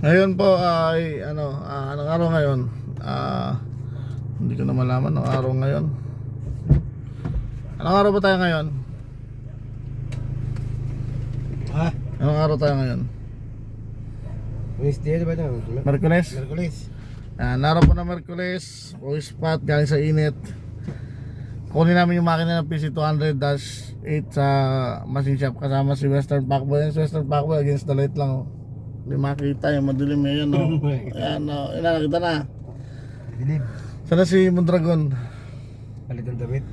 Ngayon po ay ano, ah, anong araw ngayon? Ah, hindi ko na malaman anong araw ngayon. Anong araw ba tayo ngayon? Ha? Anong araw tayo ngayon? Wednesday, ba ito? Merkules? Merkulis. Ah, naraw po na Merkules, voice spot galing sa init. Kunin namin yung makina ng PC200-8 sa machine shop kasama si Western Packboy. Western Packboy against the light lang. Oh. Hindi makita yung madilim eh, yun. Oh. Ayan, oh. Yan, nakita na. Dilim. Sana si Mondragon. Palit ang damit.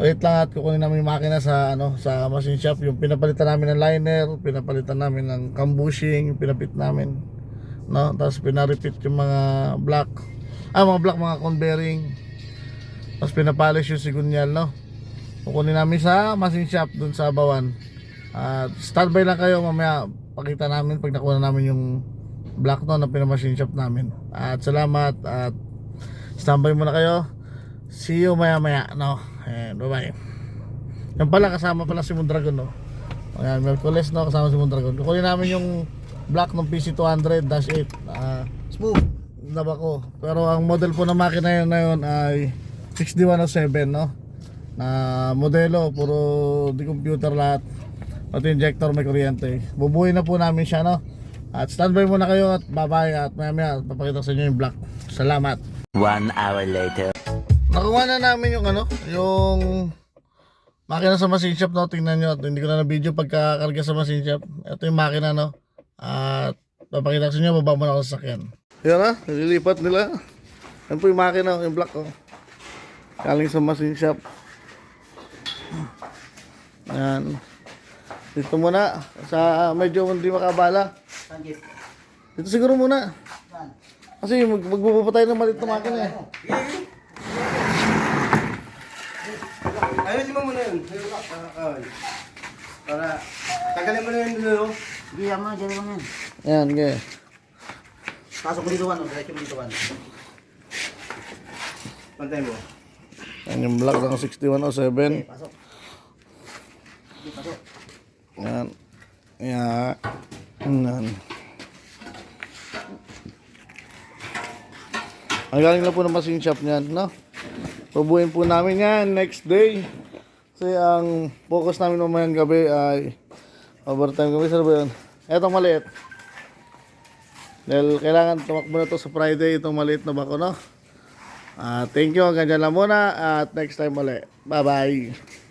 Wait lang at kukunin namin yung makina sa ano sa machine shop. Yung pinapalitan namin ng liner, pinapalitan namin ng cam bushing, pinapit namin. No? Tapos pinarepeat yung mga block. Ah, mga block, mga cone bearing. Tapos pinapolish yung sigunyal, no? Kukunin namin sa machine shop dun sa Bawan. At standby lang kayo mamaya pakita namin pag nakuha na namin yung block no na pinamachine shop namin. At salamat at standby muna kayo. See you maya maya, no? Ayan, bye bye. Yan pala, kasama pala si Mondragon, no? Ayan, Merkules, no? Kasama si Mondragon. Kukunin namin yung block ng PC200-8. Ah, Smooth. Daba ko. Pero ang model po ng makina yun na yun ay 6107, no? Na modelo, puro di computer lahat. Pati injector may kuryente. Bubuhay na po namin siya, no? At standby muna kayo at bye-bye at maya maya papakita sa inyo yung block. Salamat. One hour later. Nakuha na namin yung ano, yung makina sa machine shop, no? Tingnan nyo. At hindi ko na na-video pagkakarga sa machine shop. Ito yung makina, no? At papakita ko sa inyo, baba muna ako sa sakyan. Yan na, nililipat nila. Yan po yung makina, yung black, oh. Galing sa machine shop. Yan. Dito muna, sa medyo hindi makabala. Dito siguro muna. Kasi mag magbubupa tayo ng maliit na makina eh. Ayusin mo muna yun. Para, tagalin mo na yun dun, no? Hindi mo, dyan lang yan. Ayan, okay. Pasok mo dito, ano, diretso mo dito, ano. Pantay mo. Yan yung block ng 6107. Pasok. Yan. Yan. Yan. Ang galing na po ng machine shop niyan, no? Pabuhin po namin yan next day. Kasi ang focus namin mamayang gabi ay overtime gabi. Saan ba yun? Etong maliit. Dahil kailangan tumakbo na to sa Friday itong maliit na bako, no? Ah, thank you. Hanggang dyan lang muna. At next time ulit. Bye-bye.